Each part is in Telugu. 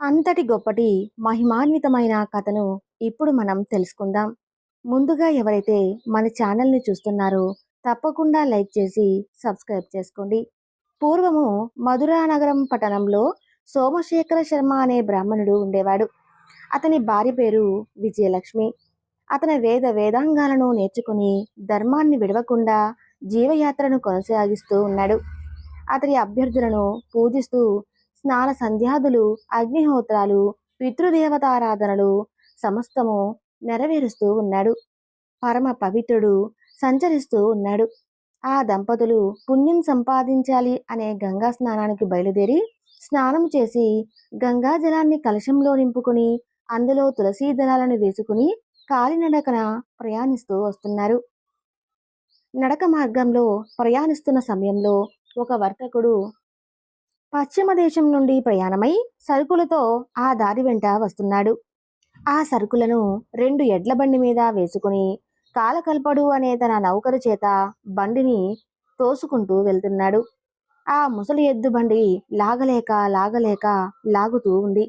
అంతటి గొప్పటి మహిమాన్వితమైన కథను ఇప్పుడు మనం తెలుసుకుందాం. ముందుగా ఎవరైతే మన ఛానల్ని చూస్తున్నారో తప్పకుండా లైక్ చేసి సబ్స్క్రైబ్ చేసుకోండి. పూర్వము మధురానగరం పట్టణంలో సోమశేఖర శర్మ అనే బ్రాహ్మణుడు ఉండేవాడు. అతని భార్య పేరు విజయలక్ష్మి. అతని వేద వేదాంగాలను నేర్చుకుని ధర్మాన్ని విడవకుండా జీవయాత్రను కొనసాగిస్తూ ఉన్నాడు. అతని అభ్యర్థులను పూజిస్తూ స్నాన సంధ్యాదులు అగ్నిహోత్రాలు పితృదేవతారాధనలు సమస్తము నెరవేరుస్తూ ఉన్నాడు. పరమ పవిత్రుడు సంచరిస్తూ ఉన్నాడు. ఆ దంపతులు పుణ్యం సంపాదించాలి అనే గంగా స్నానానికి బయలుదేరి స్నానం చేసి గంగా జలాన్ని కలశంలో నింపుకుని అందులో తులసీ దళాలను వేసుకుని కాలినడకన ప్రయాణిస్తూ వస్తున్నారు. నడక మార్గంలో ప్రయాణిస్తున్న సమయంలో ఒక వర్తకుడు పశ్చిమ దేశం నుండి ప్రయాణమై సరుకులతో ఆ దారి వెంట వస్తున్నాడు. ఆ సరుకులను రెండు ఎడ్ల బండి మీద వేసుకుని కాలకల్పడు అనే తన నౌకరు చేత బండిని తోసుకుంటూ వెళ్తున్నాడు. ఆ ముసలి ఎద్దు బండి లాగలేక లాగలేక లాగుతూ ఉంది.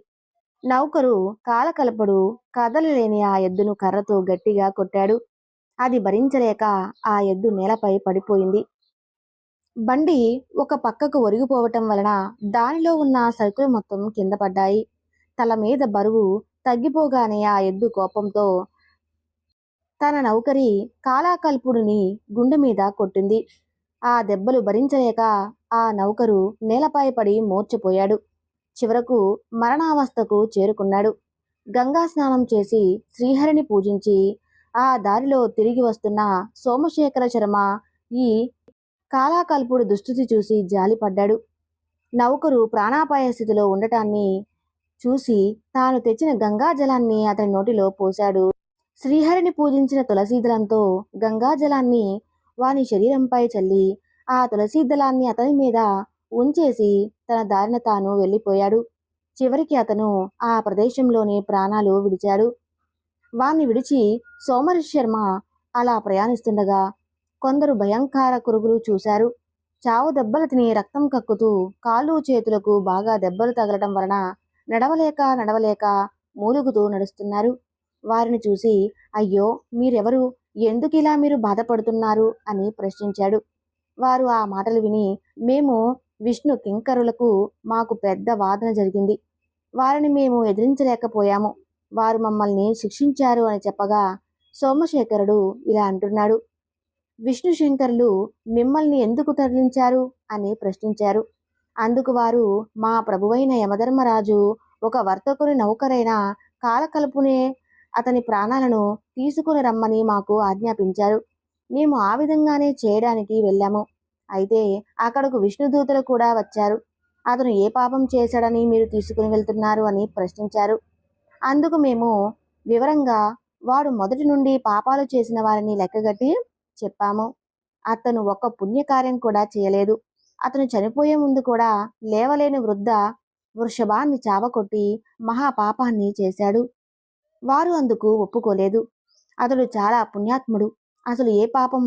నౌకరు కాలకల్పడు కదలలేని ఆ ఎద్దును కర్రతో గట్టిగా కొట్టాడు. అది భరించలేక ఆ ఎద్దు నేలపై పడిపోయింది. బండి ఒక పక్కకు ఒరిగిపోవటం వలన దానిలో ఉన్న సరుకులు మొత్తం కింద పడ్డాయి. తల మీద బరువు తగ్గిపోగానే ఆ ఎద్దు కోపంతో తన నౌకరి కాలాకల్పుడిని గుండె మీద కొట్టింది. ఆ దెబ్బలు భరించలేక ఆ నౌకరు నేలపై పడి మోర్చిపోయాడు. చివరకు మరణావస్థకు చేరుకున్నాడు. గంగా స్నానం చేసి శ్రీహరిని పూజించి ఆ దారిలో తిరిగి వస్తున్న సోమశేఖర శర్మ ఈ కాలాకల్పుడు దుస్థితి చూసి జాలిపడ్డాడు నౌకరు ప్రాణాపాయ స్థితిలో ఉండటాన్ని చూసి తాను తెచ్చిన గంగా జలాన్ని అతని నోటిలో పోశాడు. శ్రీహరిని పూజించిన తులసీదలంతో గంగా జలాన్ని వాని శరీరంపై చల్లి ఆ తులసీదలాన్ని అతని మీద ఉంచేసి తన దారిన తాను వెళ్ళిపోయాడు. చివరికి అతను ఆ ప్రదేశంలోనే ప్రాణాలు విడిచాడు. వాణ్ణి విడిచి సోమరి శర్మ అలా ప్రయాణిస్తుండగా కొందరు భయంకర కురుగులు చూశారు. చావు దెబ్బలు తిని రక్తం కక్కుతూ కాళ్ళు చేతులకు బాగా దెబ్బలు తగలటం వలన నడవలేక నడవలేక మూలుగుతూ నడుస్తున్నారు. వారిని చూసి అయ్యో మీరెవరు? ఎందుకు ఇలా మీరు బాధపడుతున్నారు? అని ప్రశ్నించాడు. వారు ఆ మాటలు విని మేము విష్ణు కింకరులకు మాకు పెద్ద వాదన జరిగింది. వారిని మేము ఎదిరించలేకపోయాము. వారు మమ్మల్ని శిక్షించారు అని చెప్పగా సోమశేఖరుడు ఇలా అంటున్నాడు. విష్ణు శంకర్లు మిమ్మల్ని ఎందుకు తరలించారు? అని ప్రశ్నించారు. అందుకు వారు మా ప్రభువైన యమధర్మరాజు ఒక వర్తకుని నౌకరైన కాలకలుపునే అతని ప్రాణాలను తీసుకుని రమ్మని మాకు ఆజ్ఞాపించారు. మేము ఆ విధంగానే చేయడానికి వెళ్ళాము. అయితే అక్కడకు విష్ణుదూతలు కూడా వచ్చారు. అతను ఏ పాపం చేశాడని మీరు తీసుకుని వెళ్తున్నారు? అని ప్రశ్నించారు. అందుకు మేము వివరంగా వాడు మొదటి నుండి పాపాలు చేసిన వారిని లెక్కగట్టి చెప్పాము. అతను ఒక్క పుణ్యకార్యం కూడా చేయలేదు. అతను చనిపోయే ముందు కూడా లేవలేని వృద్ధ వృషభాన్ని చావకొట్టి మహాపాపాన్ని చేశాడు. వారు అందుకు ఒప్పుకోలేదు. అతడు చాలా పుణ్యాత్ముడు. అసలు ఏ పాపం?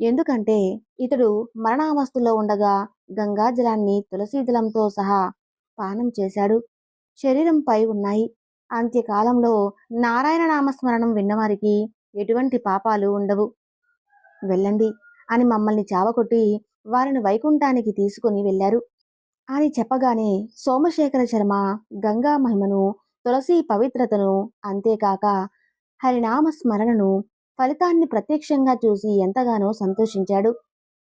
ఎందుకంటే ఇతడు మరణావస్థలో ఉండగా గంగాజలాన్ని తులసీదళంతో సహా పానం చేశాడు. శరీరంపై ఉన్నాయి. అంత్యకాలంలో నారాయణ నామస్మరణం విన్నవారికి ఎటువంటి పాపాలు ఉండవు. వెళ్ళండి అని మమ్మల్ని చావకొట్టి వారిని వైకుంఠానికి తీసుకుని వెళ్ళారు. అని చెప్పగానే సోమశేఖర శర్మ గంగా మహిమను తులసి పవిత్రతను అంతేకాక హరినామ స్మరణను ఫలితాన్ని ప్రత్యక్షంగా చూసి ఎంతగానో సంతోషించాడు.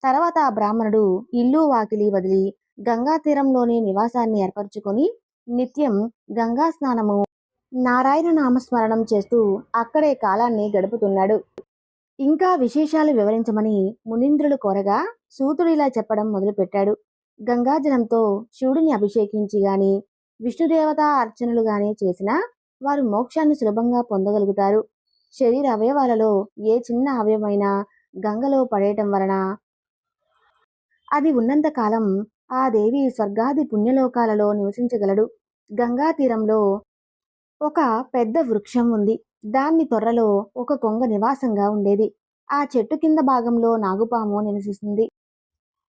తర్వాత ఆ బ్రాహ్మణుడు ఇల్లు వాకిలి వదిలి గంగా తీరంలోనే నివాసాన్ని ఏర్పరచుకొని నిత్యం గంగా స్నానము నారాయణ నామస్మరణం చేస్తూ అక్కడే కాలాన్ని గడుపుతున్నాడు. ఇంకా విశేషాలు వివరించమని మునీంద్రులు కోరగా సూతుడిలా చెప్పడం మొదలుపెట్టాడు. గంగాజలంతో శివుడిని అభిషేకించి గాని విష్ణుదేవత అర్చనలు గాని చేసినా వారు మోక్షాన్ని సులభంగా పొందగలుగుతారు. శరీర అవయవాలలో ఏ చిన్న అవయవమైనా గంగలో పడేయటం వలన అది ఉన్నంత కాలం ఆ దేవి స్వర్గాది పుణ్యలోకాలలో నివసించగలడు. గంగా తీరంలో ఒక పెద్ద వృక్షం ఉంది. దాన్ని తొర్రలో ఒక కొంగ నివాసంగా ఉండేది. ఆ చెట్టు కింద భాగంలో నాగుపాము నివసిస్తుంది.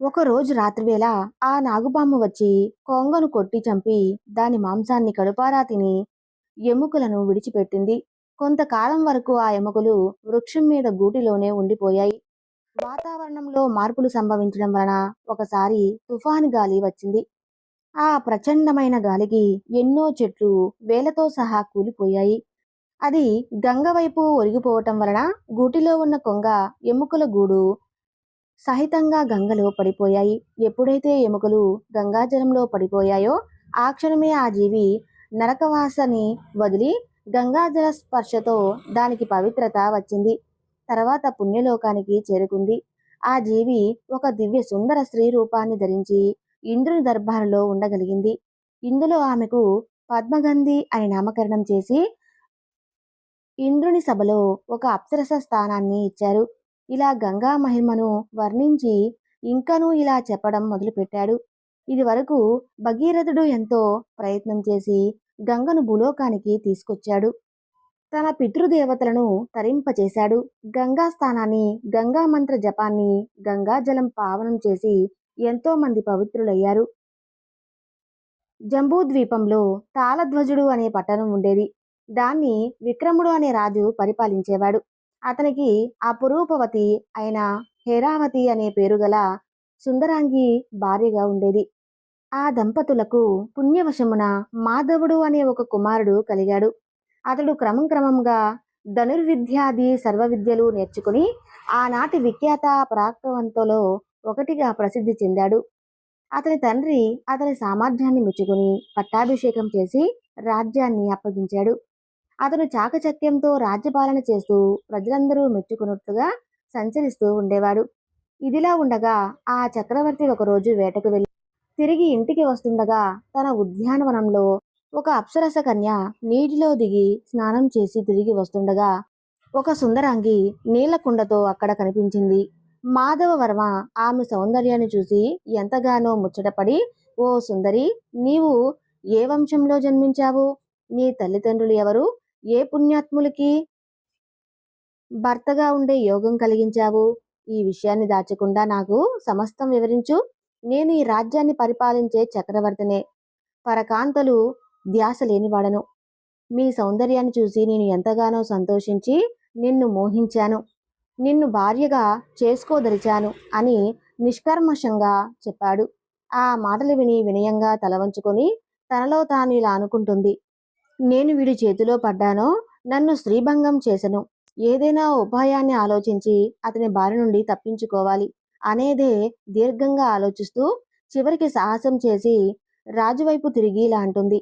ఒక రోజు రాత్రివేళ ఆ నాగుపాము వచ్చి కొంగను కొట్టి చంపి దాని మాంసాన్ని కడుపారా తిని ఎముకలను విడిచిపెట్టింది. కొంతకాలం వరకు ఆ ఎముకలు వృక్షం మీద గూటిలోనే ఉండిపోయాయి. వాతావరణంలో మార్పులు సంభవించడం వలన ఒకసారి తుఫాను గాలి వచ్చింది. ఆ ప్రచండమైన గాలికి ఎన్నో చెట్లు వేలతో సహా కూలిపోయాయి. అది గంగ వైపు ఒరిగిపోవటం వలన గూటిలో ఉన్న కొంగ ఎముకల గూడు సహితంగా గంగలో పడిపోయాయి. ఎప్పుడైతే ఎముకలు గంగాజలంలో పడిపోయాయో ఆ క్షణమే ఆ జీవి నరకవాసని వదిలి గంగాజల స్పర్శతో దానికి పవిత్రత వచ్చింది. తర్వాత పుణ్యలోకానికి చేరుకుంది. ఆ జీవి ఒక దివ్య సుందర స్త్రీ రూపాన్ని ధరించి ఇంద్రుని దర్బారులో ఉండగలిగింది. ఇందులో ఆమెకు పద్మగంధి అని నామకరణం చేసి ఇంద్రుని సభలో ఒక అప్సరస స్థానాన్ని ఇచ్చారు. ఇలా గంగా మహిమను వర్ణించి ఇంకనూ ఇలా చెప్పడం మొదలుపెట్టాడు. ఇది వరకు భగీరథుడు ఎంతో ప్రయత్నం చేసి గంగను భూలోకానికి తీసుకొచ్చాడు. తన పితృదేవతలను తరింపచేశాడు. గంగా స్థానాన్ని గంగా మంత్ర జపాన్ని గంగా జలం పావనం చేసి ఎంతో మంది పవిత్రులయ్యారు. జంబూద్వీపంలో తాళధ్వజుడు అనే పట్టణం ఉండేది. దాన్ని విక్రముడు అనే రాజు పరిపాలించేవాడు. అతనికి అపురూపవతి అయిన హేరావతి అనే పేరు గల సుందరాంగి భార్యగా ఉండేది. ఆ దంపతులకు పుణ్యవశమున మాధవుడు అనే ఒక కుమారుడు కలిగాడు. అతడు క్రమం క్రమంగా ధనుర్విద్యాది సర్వ విద్యలు నేర్చుకుని ఆనాటి విఖ్యాత ప్రాక్తవంతలో ఒకటిగా ప్రసిద్ధి చెందాడు. అతని తండ్రి అతని సామర్థ్యాన్ని మెచ్చుకుని పట్టాభిషేకం చేసి రాజ్యాన్ని అప్పగించాడు. అతను చాకచక్యంతో రాజ్యపాలన చేస్తూ ప్రజలందరూ మెచ్చుకున్నట్లుగా సంచరిస్తూ ఉండేవాడు. ఇదిలా ఉండగా ఆ చక్రవర్తి ఒకరోజు వేటకు వెళ్ళి తిరిగి ఇంటికి వస్తుండగా తన ఉద్యానవనంలో ఒక అప్సరస కన్య నీటిలో దిగి స్నానం చేసి తిరిగి వస్తుండగా ఒక సుందరాంగి నీళ్ళ కుండతో అక్కడ కనిపించింది. మాధవ వర్మ ఆమె సౌందర్యాన్ని చూసి ఎంతగానో ముచ్చటపడి ఓ సుందరి నీవు ఏ వంశంలో జన్మించావు? నీ తల్లిదండ్రులు ఎవరు? ఏ పుణ్యాత్ములకి భర్తగా ఉండే యోగం కలిగించావు? ఈ విషయాన్ని దాచకుండా నాకు సమస్తం వివరించు. నేను ఈ రాజ్యాన్ని పరిపాలించే చక్రవర్తినే. పరకాంతలు ధ్యాస లేనివాడను మీ సౌందర్యాన్ని చూసి నేను ఎంతగానో సంతోషించి నిన్ను మోహించాను. నిన్ను భార్యగా చేసుకోదలిచాను అని నిష్కర్మషంగా చెప్పాడు. ఆ మాటలు విని వినయంగా తల వంచుకొని తనలో తాను ఇలా అనుకుంటుంది. నేను వీడి చేతిలో పడ్డానో నన్ను స్త్రీభంగం చేసెను. ఏదైనా ఉపాయాన్ని ఆలోచించి అతని బారి నుండి తప్పించుకోవాలి అనేదే దీర్ఘంగా ఆలోచిస్తూ చివరికి సాహసం చేసి రాజువైపు తిరిగి ఇలా అంటుంది.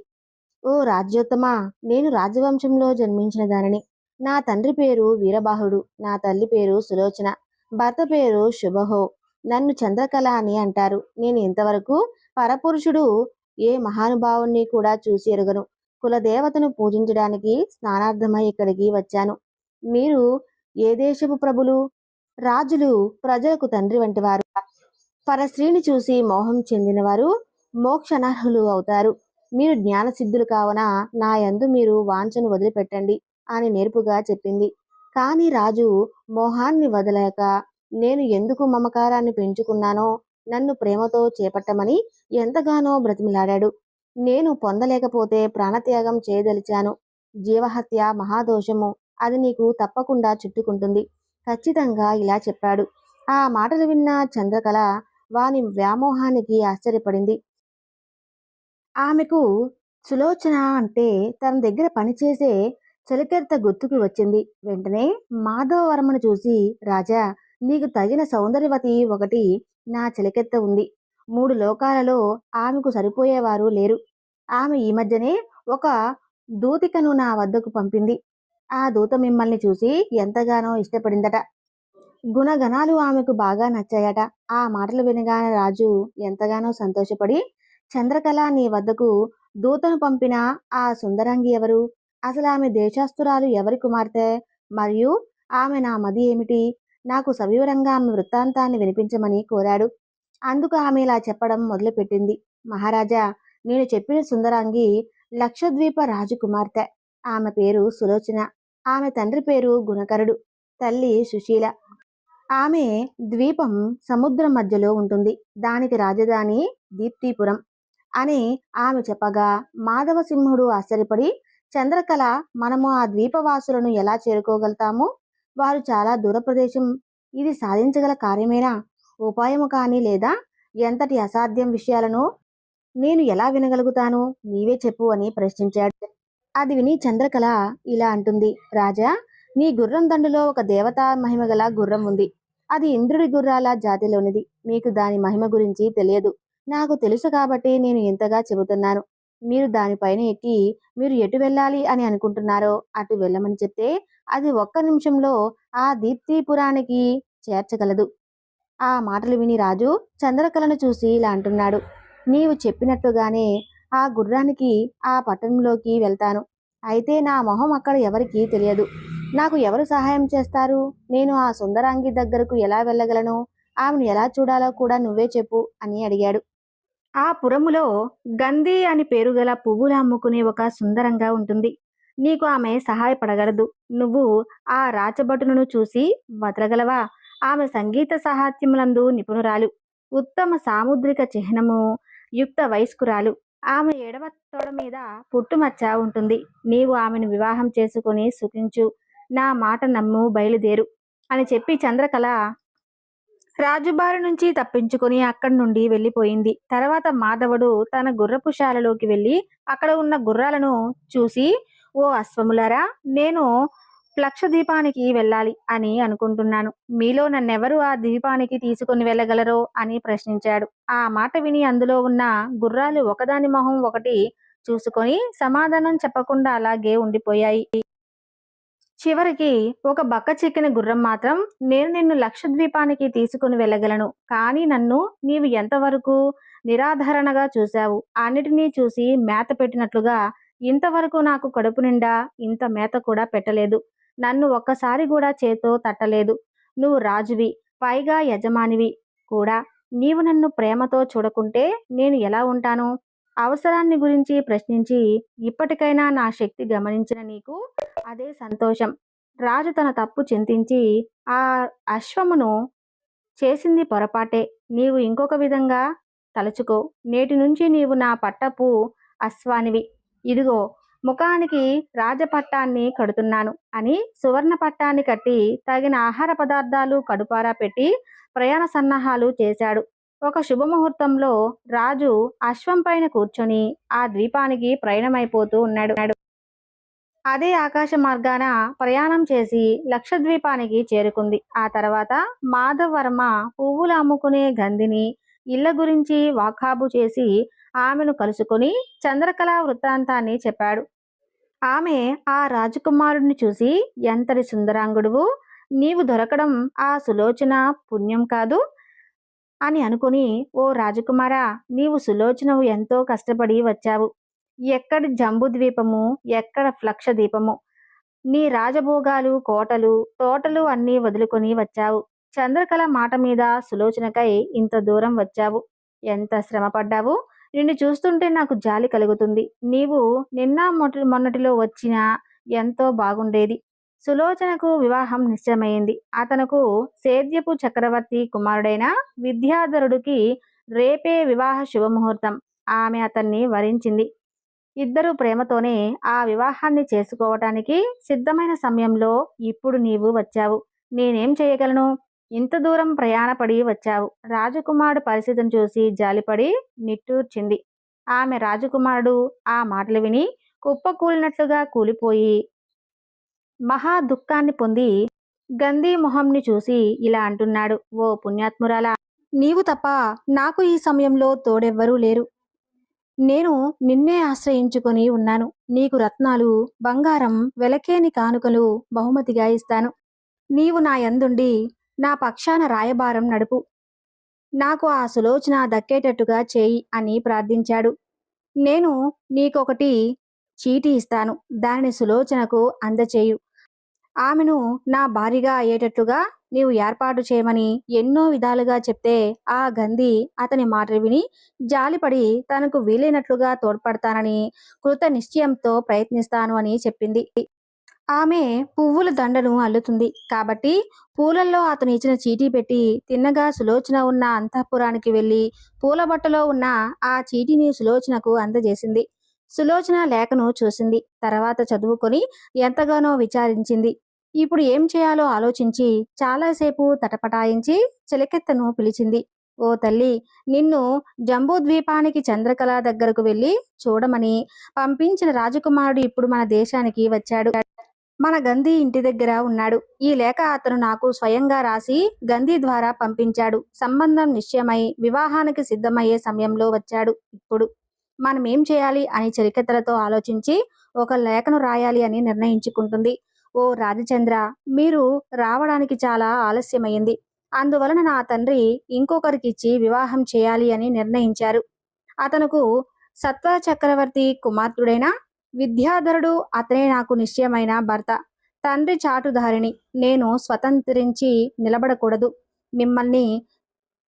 ఓ రాజ్యోత్తమా నేను రాజవంశంలో జన్మించిన దానిని. నా తండ్రి పేరు వీరబాహుడు నా తల్లి పేరు సులోచన భర్త పేరు శుభహో నన్ను చంద్రకళ అని అంటారు. నేను ఇంతవరకు పరపురుషుడు ఏ మహానుభావుణ్ణి కూడా చూసి ఎరగను. కులదేవతను పూజించడానికి స్నానార్థమై ఇక్కడికి వచ్చాను. మీరు ఏ దేశపు ప్రభులు? రాజులు ప్రజలకు తండ్రి వంటి వారు పరస్త్రీని చూసి మోహం చెందినవారు మోక్షనర్హులు అవుతారు. మీరు జ్ఞానసిద్ధులు కావున నా యందు మీరు వాంఛను వదిలిపెట్టండి అని నేర్పుగా చెప్పింది. కానీ రాజు మోహాన్ని వదలక నేను ఎందుకు మమకారాన్ని పెంచుకున్నానో నన్ను ప్రేమతో చేపట్టమని ఎంతగానో బ్రతిమిలాడాడు. నేను పొందలేకపోతే ప్రాణత్యాగం చేయదలిచాను. జీవహత్య మహాదోషము అది నీకు తప్పకుండా చుట్టుకుంటుంది. ఖచ్చితంగా ఇలా చెప్పాడు. ఆ మాటలు విన్న చంద్రకళ వాని వ్యామోహానికి ఆశ్చర్యపడింది. ఆమెకు సులోచన అంటే తన దగ్గర పనిచేసే చలికెర్త గుర్తుకు వచ్చింది. వెంటనే మాధవవర్మను చూసి రాజా నీకు తగిన సౌందర్యవతి ఒకటి నా చలికెత్త ఉంది. మూడు లోకాలలో ఆమెకు సరిపోయేవారు లేరు. ఆమె ఈ మధ్యనే ఒక దూతికను నా వద్దకు పంపింది. ఆ దూత మిమ్మల్ని చూసి ఎంతగానో ఇష్టపడిందట. గుణగణాలు ఆమెకు బాగా నచ్చాయట. ఆ మాటలు వినగానే రాజు ఎంతగానో సంతోషపడి చంద్రకళ నీ వద్దకు దూతను పంపిన ఆ సుందరంగి ఎవరు? అసలు ఆమె దేశాస్తురాలు ఎవరి కుమార్తె? మరియు ఆమె నా మది ఏమిటి? నాకు సవివరంగా ఆమె వృత్తాంతాన్ని వినిపించమని కోరాడు. అందుకు ఆమె ఇలా చెప్పడం మొదలుపెట్టింది. మహారాజా నేను చెప్పిన సుందరాంగి లక్షద్వీప రాజకుమార్తె. ఆమె పేరు సులోచన. ఆమె తండ్రి పేరు గుణకరుడు. తల్లి సుశీల. ఆమె ద్వీపం సముద్రం మధ్యలో ఉంటుంది. దానికి రాజధాని దీప్తిపురం అని ఆమె చెప్పగా మాధవసింహుడు ఆశ్చర్యపడి చంద్రకళ మనము ఆ ద్వీపవాసులను ఎలా చేరుకోగలుగుతాము వారు చాలా దూర ప్రదేశం. ఇది సాధించగల కార్యమేనా? ఉపాయము కానీ లేదా ఎంతటి అసాధ్యం విషయాలను నేను ఎలా వినగలుగుతాను? నీవే చెప్పు అని ప్రశ్నించాడు. అది విని చంద్రకళ ఇలా అంటుంది. రాజా నీ గుర్రం దండులో ఒక దేవతా మహిమ గల గుర్రం ఉంది. అది ఇంద్రుడి గుర్రాల జాతిలోనిది. మీకు దాని మహిమ గురించి తెలియదు. నాకు తెలుసు కాబట్టి నేను ఇంతగా చెబుతున్నాను. మీరు దానిపైన ఎక్కి మీరు ఎటు వెళ్ళాలి అని అనుకుంటున్నారో అటు వెళ్ళమని చెప్తే అది ఒక్క నిమిషంలో ఆ దీప్తిపురానికి చేర్చగలదు. ఆ మాటలు విని రాజు చంద్రకళను చూసి ఇలా అంటున్నాడు. నీవు చెప్పినట్టుగానే ఆ గుర్రానికి ఆ పట్టణంలోకి వెళ్తాను. అయితే నా మొహం అక్కడ ఎవరికీ తెలియదు. నాకు ఎవరు సహాయం చేస్తారు? నేను ఆ సుందరాంగి దగ్గరకు ఎలా వెళ్ళగలను? ఆమెను ఎలా చూడాలో కూడా నువ్వే చెప్పు అని అడిగాడు. ఆ పురములో గంధి అని పేరు గల పువ్వులు అమ్ముకునే ఒక సుందరంగా ఉంటుంది. నీకు ఆమె సహాయపడగలదు. నువ్వు ఆ రాచభటును చూసి వదలగలవా ఆమె సంగీత సాహిత్యములందు నిపుణురాలు. ఉత్తమ సాముద్రిక చిహ్నము యుక్త వయస్కురాలు. ఆమె ఎడమ తొడ మీద పుట్టుమచ్చ ఉంటుంది. నీవు ఆమెను వివాహం చేసుకుని సుఖించు. నా మాట నమ్ము బయలుదేరు అని చెప్పి చంద్రకళ రాజుబారి నుంచి తప్పించుకొని అక్కడి నుండి వెళ్ళిపోయింది. తర్వాత మాధవుడు తన గుర్రపుశాలలోకి వెళ్ళి అక్కడ ఉన్న గుర్రాలను చూసి ఓ అశ్వములారా నేను లక్ష దీపానికి వెళ్ళాలి అని అనుకుంటున్నాను. మీలో నన్నెవరు ఆ దీపానికి తీసుకుని వెళ్ళగలరో అని ప్రశ్నించాడు. ఆ మాట విని అందులో ఉన్న గుర్రాలు ఒకదాని మొహం ఒకటి చూసుకొని సమాధానం చెప్పకుండా అలాగే ఉండిపోయాయి. చివరికి ఒక బక్క చిక్కిన గుర్రం మాత్రం నేను నిన్ను లక్షద్వీపానికి తీసుకుని వెళ్ళగలను కానీ నన్ను నీవు ఎంతవరకు నిరాధారణగా చూశావు? అన్నిటినీ చూసి మేత పెట్టినట్లుగా ఇంతవరకు నాకు కడుపు నిండా ఇంత మేత కూడా పెట్టలేదు. నన్ను ఒక్కసారి కూడా చేతో తట్టలేదు. నువ్వు రాజువి పైగా యజమానివి కూడా. నీవు నన్ను ప్రేమతో చూడకుంటే నేను ఎలా ఉంటాను? అవసరాన్ని గురించి ప్రశ్నించి ఇప్పటికైనా నా శక్తి గమనించిన నీకు అదే సంతోషం. రాజు తన తప్పు చింతించి ఆ అశ్వమును చేసింది పొరపాటే. నీవు ఇంకొక విధంగా తలుచుకో. నేటి నుంచి నీవు నా పట్టపు అశ్వానివి. ఇదిగో ముఖానికి రాజపట్టాన్ని కడుతున్నాను అని సువర్ణ పట్టాన్ని కట్టి తగిన ఆహార పదార్థాలు కడుపారా పెట్టి ప్రయాణ సన్నాహాలు చేశాడు. ఒక శుభముహూర్తంలో రాజు అశ్వం పైన కూర్చొని ఆ ద్వీపానికి ప్రయాణమైపోతూ ఉన్నాడు. అదే ఆకాశ మార్గాన ప్రయాణం చేసి లక్షద్వీపానికి చేరుకుంది. ఆ తర్వాత మాధవర్మ వర్మ పువ్వులు అమ్ముకునే గంధిని ఇళ్ళ గురించి వాకాబు చేసి ఆమెను కలుసుకొని చంద్రకళ వృత్తాంతాన్ని చెప్పాడు. ఆమె ఆ రాజకుమారుడిని చూసి ఎంతటి సుందరాంగుడువు! నీవు దొరకడం ఆ సులోచన పుణ్యం కాదు అని అనుకుని ఓ రాజకుమారా! నీవు సులోచనవు ఎంతో కష్టపడి వచ్చావు. ఎక్కడి జంబు ద్వీపము ఎక్కడ ఫ్లక్ష దీపము నీ రాజభోగాలు కోటలు తోటలు అన్నీ వదులుకొని వచ్చావు. చంద్రకళ మాట మీద సులోచనకై ఇంత దూరం వచ్చావు. ఎంత శ్రమపడ్డావు! నిన్ను చూస్తుంటే నాకు జాలి కలుగుతుంది. నీవు నిన్న మొట మొన్నటిలో వచ్చినా ఎంతో బాగుండేది. సులోచనకు వివాహం నిశ్చయమైంది. అతనకు సేద్యపు చక్రవర్తి కుమారుడైన విద్యాధరుడికి రేపే వివాహ శుభముహూర్తం. ఆమె అతన్ని వరించింది. ఇద్దరు ప్రేమతోనే ఆ వివాహాన్ని చేసుకోవటానికి సిద్ధమైన సమయంలో ఇప్పుడు నీవు వచ్చావు. నేనేం చేయగలను? ఇంత దూరం ప్రయాణపడి వచ్చావు. రాజకుమారుడు పరిస్థితిని చూసి జాలిపడి నిట్టూర్చింది. ఆమె రాజకుమారుడు ఆ మాటలు విని కుప్పకూలినట్లుగా కూలిపోయి మహా దుఃఖాన్ని పొంది గంధీ మొహంని చూసి ఇలా అంటున్నాడు. ఓ పుణ్యాత్మురాలా! నీవు తప్ప నాకు ఈ సమయంలో తోడెవ్వరూ లేరు. నేను నిన్నే ఆశ్రయించుకొని ఉన్నాను. నీకు రత్నాలు బంగారం వెలకేని కానుకలు బహుమతిగా ఇస్తాను. నీవు నా యందుండి నా పక్షాన రాయబారం నడుపు. నాకు ఆ సులోచన దక్కేటట్టుగా చేయి అని ప్రార్థించాడు. నేను నీకొకటి చీటీ ఇస్తాను. దానిని సులోచనకు అందచేయు. ఆమెను నా భార్యగా అయ్యేటట్లుగా నీవు ఏర్పాటు చేయమని ఎన్నో విధాలుగా చెప్తే ఆ గంధి అతని మాటలు విని జాలిపడి తనకు వీలైనట్లుగా తోడ్పడతానని కృత నిశ్చయంతో ప్రయత్నిస్తాను అని చెప్పింది. ఆమె పువ్వుల దండను అల్లుతుంది. కాబట్టి పూలల్లో అతను ఇచ్చిన చీటీ పెట్టి తిన్నగా సులోచన ఉన్న అంతఃపురానికి వెళ్ళి పూల బట్టలో ఉన్న ఆ చీటీని సులోచనకు అందజేసింది. సులోచన లేఖను చూసింది. తర్వాత చదువుకొని ఎంతగానో విచారించింది. ఇప్పుడు ఏం చేయాలో ఆలోచించి చాలాసేపు తటపటాయించి చిలకెత్తను పిలిచింది. ఓ తల్లి నిన్ను జంబూద్వీపానికి చంద్రకళ దగ్గరకు వెళ్ళి చూడమని పంపించిన రాజకుమారుడు ఇప్పుడు మన దేశానికి వచ్చాడు. మన గంధీ ఇంటి దగ్గర ఉన్నాడు. ఈ లేఖ అతను నాకు స్వయంగా రాసి గంధీ ద్వారా పంపించాడు. సంబంధం నిశ్చయమై వివాహానికి సిద్ధమయ్యే సమయంలో వచ్చాడు ఇప్పుడు. మనం ఏం చేయాలి అని చరికత్తలతో ఆలోచించి ఒక లేఖను రాయాలి అని నిర్ణయించుకుంటుంది. ఓ రాజచంద్ర మీరు రావడానికి చాలా ఆలస్యమైంది. అందువలన నా తండ్రి ఇంకొకరికిచ్చి వివాహం చేయాలి అని నిర్ణయించారు. అతనుకు సత్వ చక్రవర్తి కుమార్తెడైన విద్యాధరుడు అతనే నాకు నిశ్చయమైన భర్త. తండ్రి చాటుదారిని నేను స్వతంత్రించి నిలబడకూడదు. మిమ్మల్ని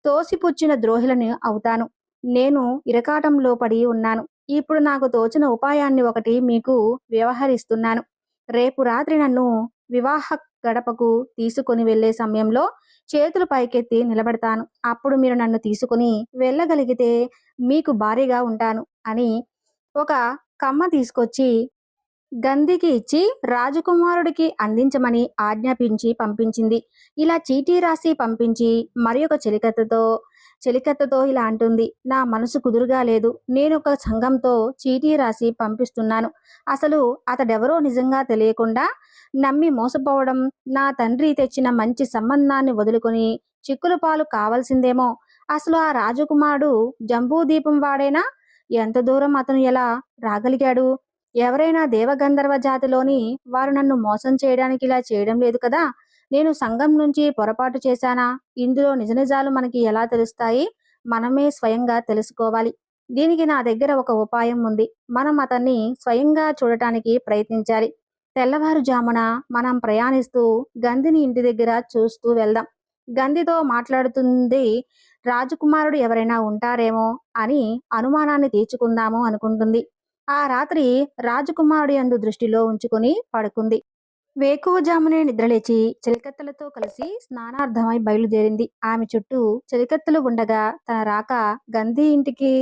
తోసిపుచ్చిన ద్రోహిలను అవుతాను. నేను ఇరకాటంలో పడి ఉన్నాను. ఇప్పుడు నాకు తోచిన ఉపాయాన్ని ఒకటి మీకు వ్యవహరిస్తున్నాను. రేపు రాత్రి నన్ను వివాహ గడపకు తీసుకొని వెళ్ళే సమయంలో చేతులు పైకెత్తి నిలబడతాను. అప్పుడు మీరు నన్ను తీసుకుని వెళ్ళగలిగితే మీకు భారీగా ఉంటాను అని ఒక కమ్మ తీసుకొచ్చి గంధికి ఇచ్చి రాజకుమారుడికి అందించమని ఆజ్ఞాపించి పంపించింది. ఇలా చీటీ రాసి పంపించి మరి ఒక చెలికత్తతో చెలికత్తతో ఇలా అంటుంది నా మనసు కుదురుగా లేదు. నేను ఒక సంఘంతో చీటీ రాసి పంపిస్తున్నాను. అసలు అతడెవరో నిజంగా తెలియకుండా నమ్మి మోసపోవడం నా తండ్రి తెచ్చిన మంచి సంబంధాన్ని వదులుకొని చిక్కుల పాలు కావాల్సిందేమో. అసలు ఆ రాజకుమారుడు జంబూదీపం వాడేనా? ఎంత దూరం అతను ఎలా రాగలిగాడు? ఎవరైనా దేవగంధర్వ జాతిలోని వారు నన్ను మోసం చేయడానికి ఇలా చేయడం లేదు కదా? నేను సంఘం నుంచి పొరపాటు చేశానా? ఇందులో నిజ నిజాలు మనకి ఎలా తెలుస్తాయి? మనమే స్వయంగా తెలుసుకోవాలి. దీనికి నా దగ్గర ఒక ఉపాయం ఉంది. మనం అతన్ని స్వయంగా చూడటానికి ప్రయత్నించాలి. తెల్లవారుజామున మనం ప్రయాణిస్తూ గంధిని ఇంటి దగ్గర చూస్తూ వెళ్దాం. గంధితో మాట్లాడుతుంది రాజకుమారుడు ఎవరైనా ఉంటారేమో అని అనుమానాన్ని తీర్చుకుందాము అనుకుంటుంది. ఆ రాత్రి రాజకుమారుడు యందు దృష్టిలో ఉంచుకొని పడుకుంది. వేకువజామునే నిద్రలేచి చిలకత్తలతో కలిసి స్నానార్థమై బయలుదేరింది. ఆమె చుట్టూ చిలకత్తలు ఉండగా తన రాక గంధీ ఇంటికి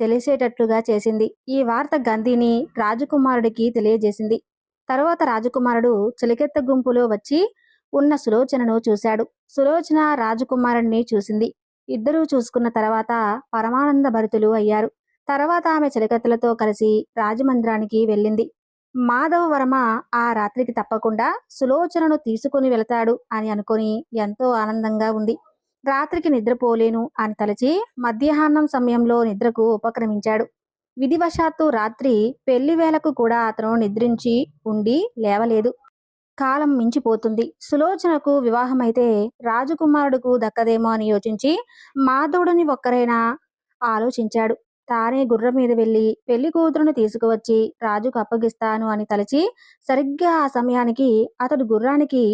తెలిసేటట్లుగా చేసింది. ఈ వార్త గంధీని రాజకుమారుడికి తెలియజేసింది. తరువాత రాజకుమారుడు చిలికెత్త గుంపులో వచ్చి ఉన్న సులోచనను చూశాడు. సులోచన రాజకుమారుణ్ణి చూసింది. ఇద్దరూ చూసుకున్న తర్వాత పరమానంద భరితులు అయ్యారు. తర్వాత ఆమె చిలకత్తలతో కలిసి రాజమందిరానికి వెళ్ళింది. మాధవ వర్మ ఆ రాత్రికి తప్పకుండా సులోచనను తీసుకుని వెళతాడు అని అనుకొని ఎంతో ఆనందంగా ఉంది. రాత్రికి నిద్రపోలేను అని తలచి మధ్యాహ్నం సమయంలో నిద్రకు ఉపక్రమించాడు. విధివశాత్తు రాత్రి పెళ్ళి వేళకు కూడా అతను నిద్రించి ఉండి లేవలేదు. కాలం మించిపోతుంది. సులోచనకు వివాహమైతే రాజకుమారుడుకు దక్కదేమో అని యోచించి మాధవుడిని ఒక్కరైనా ఆలోచించాడు. తానే గుర్రం మీద వెళ్ళి పెళ్ళి కూతురును తీసుకువచ్చి రాజుకు అప్పగిస్తాను అని తలచి సరిగ్గా ఆ సమయానికి అతడు గుర్రానికి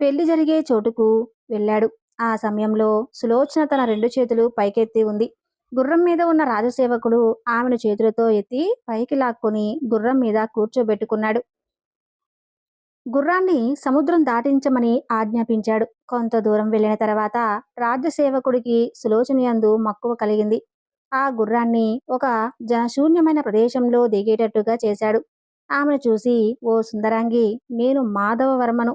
పెళ్ళి జరిగే చోటుకు వెళ్ళాడు. ఆ సమయంలో సులోచన తన రెండు చేతులు పైకెత్తి ఉంది. గుర్రం మీద ఉన్న రాజసేవకుడు ఆమెను చేతులతో ఎత్తి పైకి లాక్కొని గుర్రం మీద కూర్చోబెట్టుకున్నాడు. గుర్రాన్ని సముద్రం దాటించమని ఆజ్ఞాపించాడు. కొంత దూరం వెళ్ళిన తర్వాత రాజ్యసేవకుడికి సులోచనయందు మక్కువ కలిగింది. ఆ గుర్రాన్ని ఒక జనశూన్యమైన ప్రదేశంలో దిగేటట్టుగా చేశాడు. ఆమెను చూసి ఓ సుందరాంగి నేను మాధవవర్మను.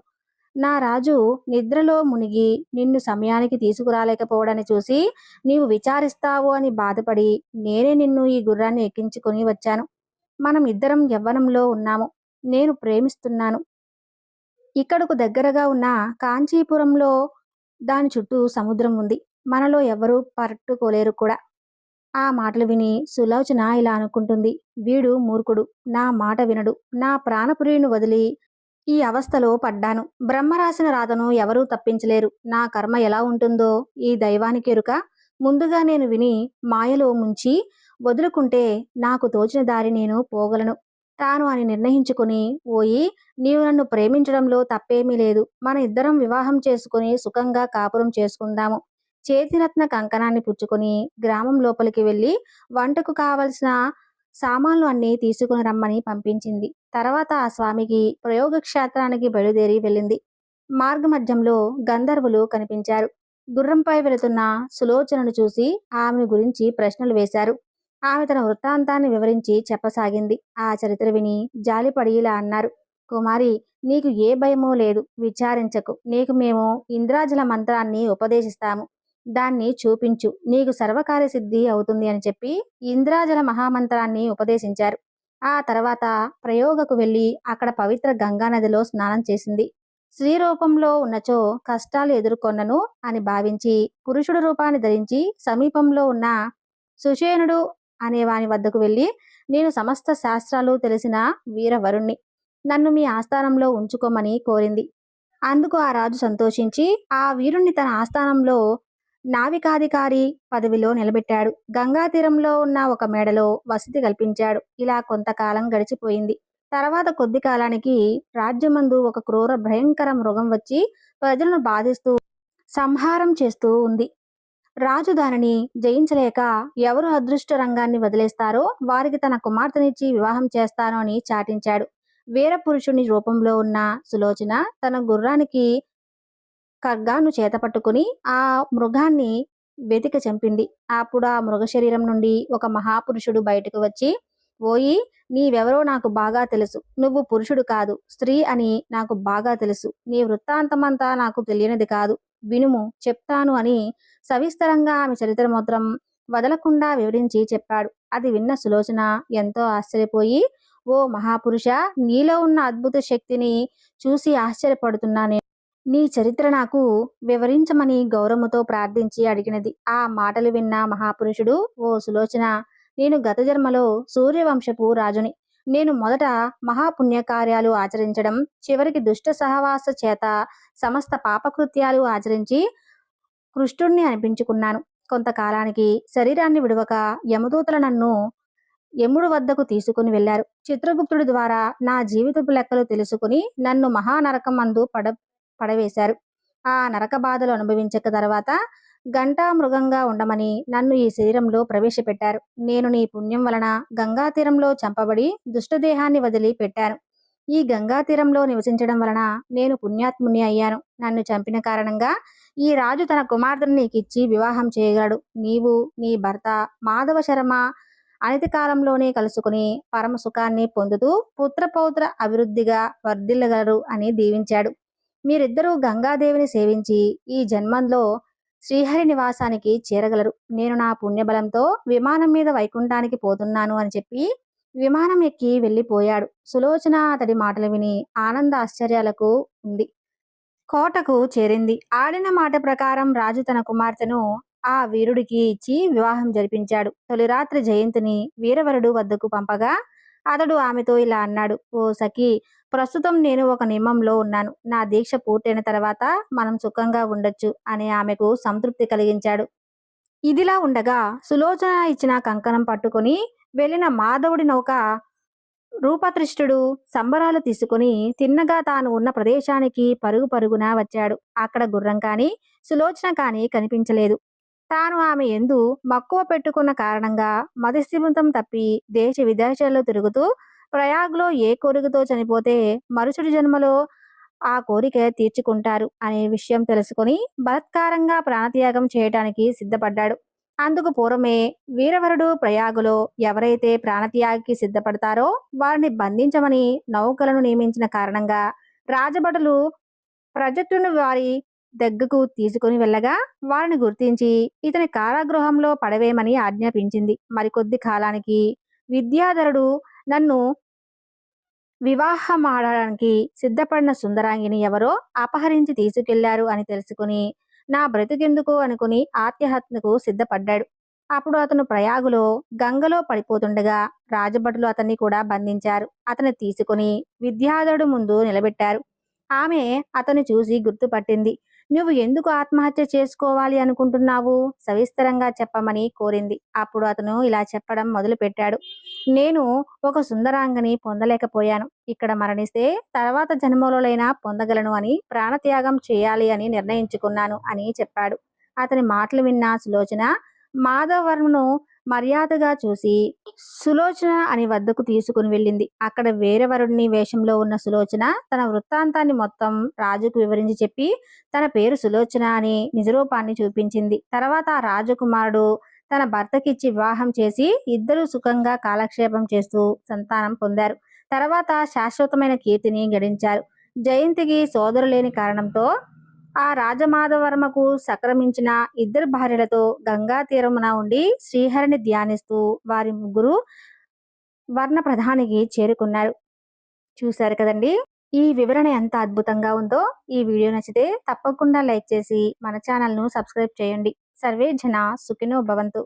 నా రాజు నిద్రలో మునిగి నిన్ను సమయానికి తీసుకురాలేకపోవడాన్ని చూసి నీవు విచారిస్తావు అని బాధపడి నేనే నిన్ను ఈ గుర్రాన్ని ఎక్కించుకొని వచ్చాను. మనం ఇద్దరం యవ్వనంలో ఉన్నాము. నేను ప్రేమిస్తున్నాను. ఇక్కడకు దగ్గరగా ఉన్న కాంచీపురంలో దాని చుట్టూ సముద్రం ఉంది. మనలో ఎవరూ పట్టుకోలేరు కూడా. ఆ మాటలు విని సులోచన ఇలా అనుకుంటుంది. వీడు మూర్ఖుడు. నా మాట వినడు. నా ప్రాణపురియుని వదిలి ఈ అవస్థలో పడ్డాను. బ్రహ్మ రాసిన రాతను ఎవరూ తప్పించలేరు. నా కర్మ ఎలా ఉంటుందో ఈ దైవానికి ఎరుక. ముందుగా నేను విని మాయలో ముంచి వదులుకుంటే నాకు తోచిన దారి నేను పోగలను. తాను అని నిర్ణయించుకుని ఓయి నీవు నన్ను ప్రేమించడంలో తప్పేమీ లేదు. మన ఇద్దరం వివాహం చేసుకుని సుఖంగా కాపురం చేసుకుందాము. చేతిరత్న కంకణాన్ని పుచ్చుకొని గ్రామం లోపలికి వెళ్ళి వంటకు కావలసిన సామాన్లు అన్నీ తీసుకుని రమ్మని పంపించింది. తర్వాత ఆ స్వామికి ప్రయోగక్షేత్రానికి బయలుదేరి వెళ్ళింది. మార్గమధ్యంలో గంధర్వులు కనిపించారు. గుర్రంపై వెళుతున్న సులోచనను చూసి ఆమెను గురించి ప్రశ్నలు వేశారు. ఆమె తన వృత్తాంతాన్ని వివరించి చెప్పసాగింది. ఆ చరిత్ర విని జాలిపడి ఇలా అన్నారు. కుమారి నీకు ఏ భయమూ లేదు. విచారించకు. నీకు మేము ఇంద్రాజల మంత్రాన్ని ఉపదేశిస్తాము. దాన్ని చూపించు. నీకు సర్వకార్య సిద్ధి అవుతుంది అని చెప్పి ఇంద్రాజల మహామంత్రాన్ని ఉపదేశించారు. ఆ తర్వాత ప్రయోగకు వెళ్ళి అక్కడ పవిత్ర గంగానదిలో స్నానం చేసింది. స్త్రీ రూపంలో ఉన్నచో కష్టాలు ఎదుర్కొన్నను అని భావించి పురుషుడు రూపాన్ని ధరించి సమీపంలో ఉన్న సుషేనుడు అనేవాని వద్దకు వెళ్ళి నేను సమస్త శాస్త్రాలు తెలిసిన వీరవరుణ్ణి నన్ను మీ ఆస్థానంలో ఉంచుకోమని కోరింది. అందుకు ఆ రాజు సంతోషించి ఆ వీరుణ్ణి తన ఆస్థానంలో నావికాధికారి పదవిలో నిలబెట్టాడు. గంగా తీరంలో ఉన్న ఒక మేడలో వసతి కల్పించాడు. ఇలా కొంతకాలం గడిచిపోయింది. తర్వాత కొద్ది కాలానికి రాజ్యమందు ఒక క్రూర భయంకర మృగం వచ్చి ప్రజలను బాధిస్తూ సంహారం చేస్తూ ఉంది. రాజు దానిని జయించలేక ఎవరు అదృష్ట రంగాన్ని వదిలేస్తారో వారికి తన కుమార్తెనిచ్చి వివాహం చేస్తాను అని చాటించాడు. వీర పురుషుని రూపంలో ఉన్న సులోచన తన గుర్రానికి ఖడ్గాను చేతపట్టుకుని ఆ మృగాన్ని వెతిక చంపింది. అప్పుడు ఆ మృగ శరీరం నుండి ఒక మహాపురుషుడు బయటకు వచ్చి ఓయి నీవెవరో నాకు బాగా తెలుసు. నువ్వు పురుషుడు కాదు స్త్రీ అని నాకు బాగా తెలుసు. నీ వృత్తాంతమంతా నాకు తెలియనిది కాదు. వినుము చెప్తాను అని సవిస్తరంగా ఆమె చరిత్ర మాత్రం వదలకుండా వివరించి చెప్పాడు. అది విన్న సులోచన ఎంతో ఆశ్చర్యపోయి ఓ మహాపురుష నీలో ఉన్న అద్భుత శక్తిని చూసి ఆశ్చర్యపడుతున్నానే నీ చరిత్ర నాకు వివరించమని గౌరవముతో ప్రార్థించి అడిగినది. ఆ మాటలు విన్న మహాపురుషుడు ఓ సులోచన నేను గత జన్మలో సూర్యవంశపు రాజుని. నేను మొదట మహాపుణ్యకార్యాలు ఆచరించడం చివరికి దుష్ట సహవాస చేత సమస్త పాపకృత్యాలు ఆచరించి కృష్ణుణ్ణి అనిపించుకున్నాను. కొంతకాలానికి శరీరాన్ని విడవక యమదూతల నన్ను యముడు వద్దకు తీసుకుని వెళ్ళారు చిత్రగుప్తుడి ద్వారా నా జీవితపు లెక్కలు తెలుసుకుని నన్ను మహానరకం అందు పడ పడవేశారు. ఆ నరక బాధలు అనుభవించక తర్వాత గంటా మృగంగా ఉండమని నన్ను ఈ శరీరంలో ప్రవేశపెట్టారు. నేను నీ పుణ్యం వలన గంగా తీరంలో చంపబడి దుష్టదేహాన్ని వదిలి పెట్టాను ఈ గంగా తీరంలో నివసించడం వలన నేను పుణ్యాత్ముని అయ్యాను. నన్ను చంపిన కారణంగా ఈ రాజు తన కుమార్తెను నీకిచ్చి వివాహం చేయగలడు. నీవు నీ భర్త మాధవ శర్మ అనితి కాలంలోనే కలుసుకుని పరమ సుఖాన్ని పొందుతూ పుత్రపౌత్ర అభివృద్ధిగా వర్ధిల్లగలరు అని దీవించాడు. మీరిద్దరూ గంగాదేవిని సేవించి ఈ జన్మంలో శ్రీహరి నివాసానికి చేరగలరు. నేను నా పుణ్యబలంతో విమానం మీద వైకుంఠానికి పోతున్నాను అని చెప్పి విమానం ఎక్కి వెళ్ళిపోయాడు. సులోచన అతడి మాటలు విని ఆనంద ఆశ్చర్యాలకు ఉంది. కోటకు చేరింది. ఆడిన మాట ప్రకారం రాజు తన కుమార్తెను ఆ వీరుడికి ఇచ్చి వివాహం జరిపించాడు. తొలి రాత్రి జయంతిని వీరవరుడు వద్దకు పంపగా అతడు ఆమెతో ఇలా అన్నాడు. ఓ సఖి ప్రస్తుతం నేను ఒక నియమంలో ఉన్నాను. నా దీక్ష పూర్తయిన తర్వాత మనం సుఖంగా ఉండొచ్చు అని ఆమెకు సంతృప్తి కలిగించాడు. ఇదిలా ఉండగా సులోచన ఇచ్చిన కంకణం పట్టుకొని వెళ్ళిన మాధవుడి నౌక రూపతృష్టుడు సంబరాలు తీసుకుని తిన్నగా తాను ఉన్న ప్రదేశానికి పరుగు పరుగున వచ్చాడు. అక్కడ గుర్రం కాని సులోచన కాని కనిపించలేదు. తాను ఆమె ఎందు మక్కువ పెట్టుకున్న కారణంగా మతిస్థిమితం తప్పి దేశ విదేశాల్లో తిరుగుతూ ప్రయాగ్లో ఏ కోరికతో చనిపోతే మరుసటి జన్మలో ఆ కోరిక తీర్చుకుంటారు అనే విషయం తెలుసుకుని బలత్కారంగా ప్రాణత్యాగం చేయటానికి సిద్ధపడ్డాడు. అందుకు పూర్వమే వీరవరుడు ప్రయాగులో ఎవరైతే ప్రాణత్యాగికి సిద్ధపడతారో వారిని బంధించమని నౌకలను నియమించిన కారణంగా రాజభటులు ప్రజెక్టును వారి దగ్గకు తీసుకుని వెళ్ళగా వారిని గుర్తించి ఇతని కారాగృహంలో పడవేమని ఆజ్ఞాపించింది. మరికొద్ది కాలానికి విద్యాధరుడు నన్ను వివాహమాడడానికి సిద్ధపడిన సుందరాంగిని ఎవరో అపహరించి తీసుకెళ్ళారు అని తెలుసుకుని నా బ్రతికెందుకు అనుకుని ఆత్మహత్యకు సిద్ధపడ్డాడు. అప్పుడు అతను ప్రయాగులో గంగలో పడిపోతుండగా రాజభటులు అతన్ని కూడా బంధించారు. అతన్ని తీసుకుని విద్యాధరుడు ముందు నిలబెట్టారు. ఆమె అతన్ని చూసి గుర్తుపట్టింది. నువ్వు ఎందుకు ఆత్మహత్య చేసుకోవాలి అనుకుంటున్నావు? సవిస్తరంగా చెప్పమని కోరింది. అప్పుడు అతను ఇలా చెప్పడం మొదలుపెట్టాడు. నేను ఒక సుందరాంగని పొందలేకపోయాను. ఇక్కడ మరణిస్తే తర్వాత జన్మలోనైనా పొందగలను అని ప్రాణత్యాగం చేయాలి అని నిర్ణయించుకున్నాను అని చెప్పాడు. అతని మాటలు విన్న సులోచన మాధవర్ను మర్యాదగా చూసి సులోచన అని వద్దకు తీసుకుని వెళ్ళింది. అక్కడ వేరవరుడిని వేషంలో ఉన్న సులోచన తన వృత్తాంతాన్ని మొత్తం రాజుకు వివరించి చెప్పి తన పేరు సులోచన అని నిజరూపాన్ని చూపించింది. తర్వాత ఆ రాజకుమారుడు తన భర్తకిచ్చి వివాహం చేసి ఇద్దరు సుఖంగా కాలక్షేపం చేస్తూ సంతానం పొందారు. తర్వాత శాశ్వతమైన కీర్తిని గడించారు. జయంతికి సోదరు లేని కారణంతో ఆ రాజమాధవర్మకు సక్రమించిన ఇద్దరు భార్యలతో గంగా తీరమున ఉండి శ్రీహరిని ధ్యానిస్తూ వారి ముగ్గురు వర్ణ ప్రధానికి చేరుకున్నారు. చూశారు కదండి? ఈ వివరణ ఎంత అద్భుతంగా ఉందో ఈ వీడియో నచ్చితే తప్పకుండా లైక్ చేసి మన ఛానల్ను సబ్స్క్రైబ్ చేయండి. సర్వే జన సుఖినో భవంతు.